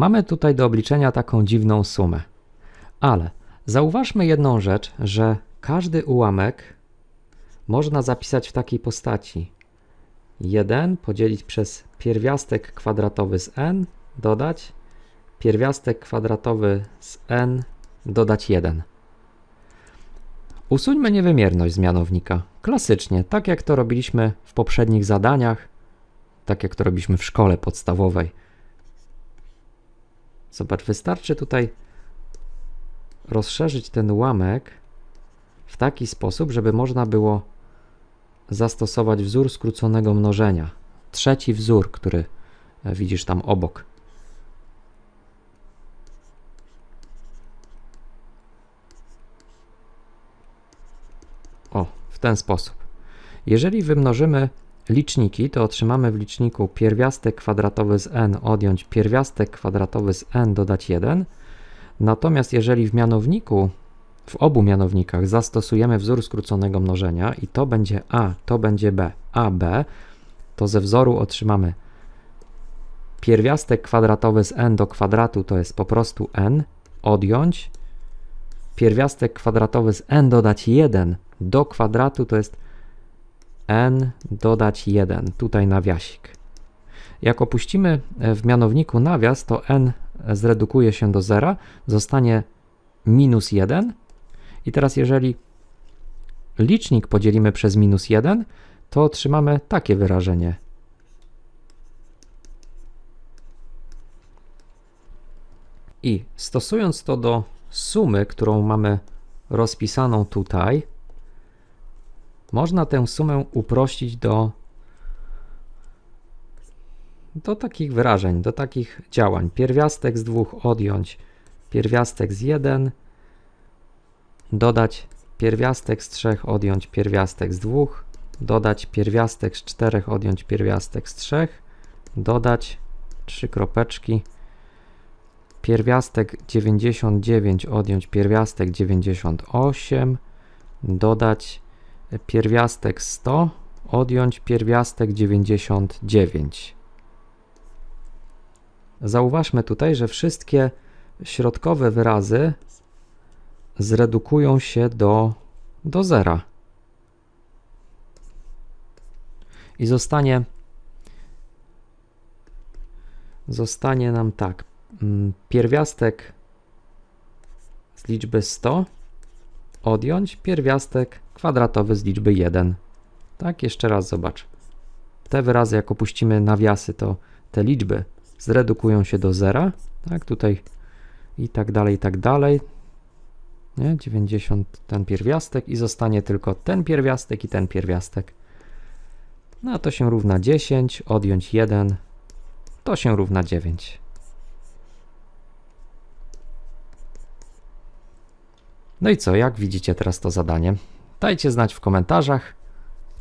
Mamy tutaj do obliczenia taką dziwną sumę. Ale zauważmy jedną rzecz, że każdy ułamek można zapisać w takiej postaci. 1 podzielić przez pierwiastek kwadratowy z n, dodać pierwiastek kwadratowy z n, dodać 1. Usuńmy niewymierność z mianownika. Klasycznie, tak jak to robiliśmy w poprzednich zadaniach, tak jak to robiliśmy w szkole podstawowej. Zobacz, wystarczy tutaj rozszerzyć ten ułamek w taki sposób, żeby można było zastosować wzór skróconego mnożenia. Trzeci wzór, który e, widzisz tam obok. O, w ten sposób. Jeżeli wymnożymy liczniki, to otrzymamy w liczniku pierwiastek kwadratowy z n odjąć pierwiastek kwadratowy z n dodać 1. Natomiast jeżeli w mianowniku, w obu mianownikach zastosujemy wzór skróconego mnożenia i to będzie a, to będzie b, a, b, to ze wzoru otrzymamy pierwiastek kwadratowy z n do kwadratu to jest po prostu n, odjąć pierwiastek kwadratowy z n dodać 1 do kwadratu to jest n dodać 1, tutaj nawiasik. Jak opuścimy e, w mianowniku nawias, to n zredukuje się do zera, zostanie minus 1. I teraz jeżeli licznik podzielimy przez minus 1, to otrzymamy takie wyrażenie. I stosując to do sumy, którą mamy rozpisaną tutaj, można tę sumę uprościć do, do takich wyrażeń, do takich działań. Pierwiastek z dwóch odjąć pierwiastek z 1, dodać pierwiastek z 3 odjąć pierwiastek z 2, dodać pierwiastek z 4 odjąć pierwiastek z 3, dodać trzy kropeczki, pierwiastek 99 odjąć pierwiastek 98, dodać pierwiastek 100 odjąć pierwiastek 99. Zauważmy tutaj, że wszystkie środkowe wyrazy zredukują się do, do zera. I zostanie zostanie nam tak. mm, Pierwiastek z liczby 100 odjąć pierwiastek kwadratowy z liczby 1. Tak, jeszcze raz zobacz. Te wyrazy, jak opuścimy nawiasy, to te liczby zredukują się do zera. Tak, tutaj i tak dalej, i tak dalej. Nie? 90 ten pierwiastek i zostanie tylko ten pierwiastek i ten pierwiastek. No a to się równa 10, odjąć 1, to się równa 9. No i co, jak widzicie teraz to zadanie? Dajcie znać w komentarzach,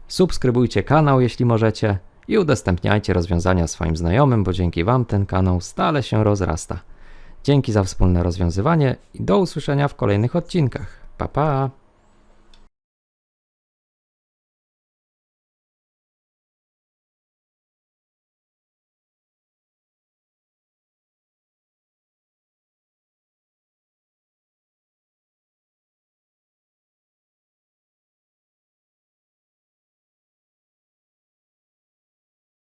subskrybujcie kanał jeśli możecie i udostępniajcie rozwiązania swoim znajomym, bo dzięki Wam ten kanał stale się rozrasta. Dzięki za wspólne rozwiązywanie i do usłyszenia w kolejnych odcinkach. Pa pa!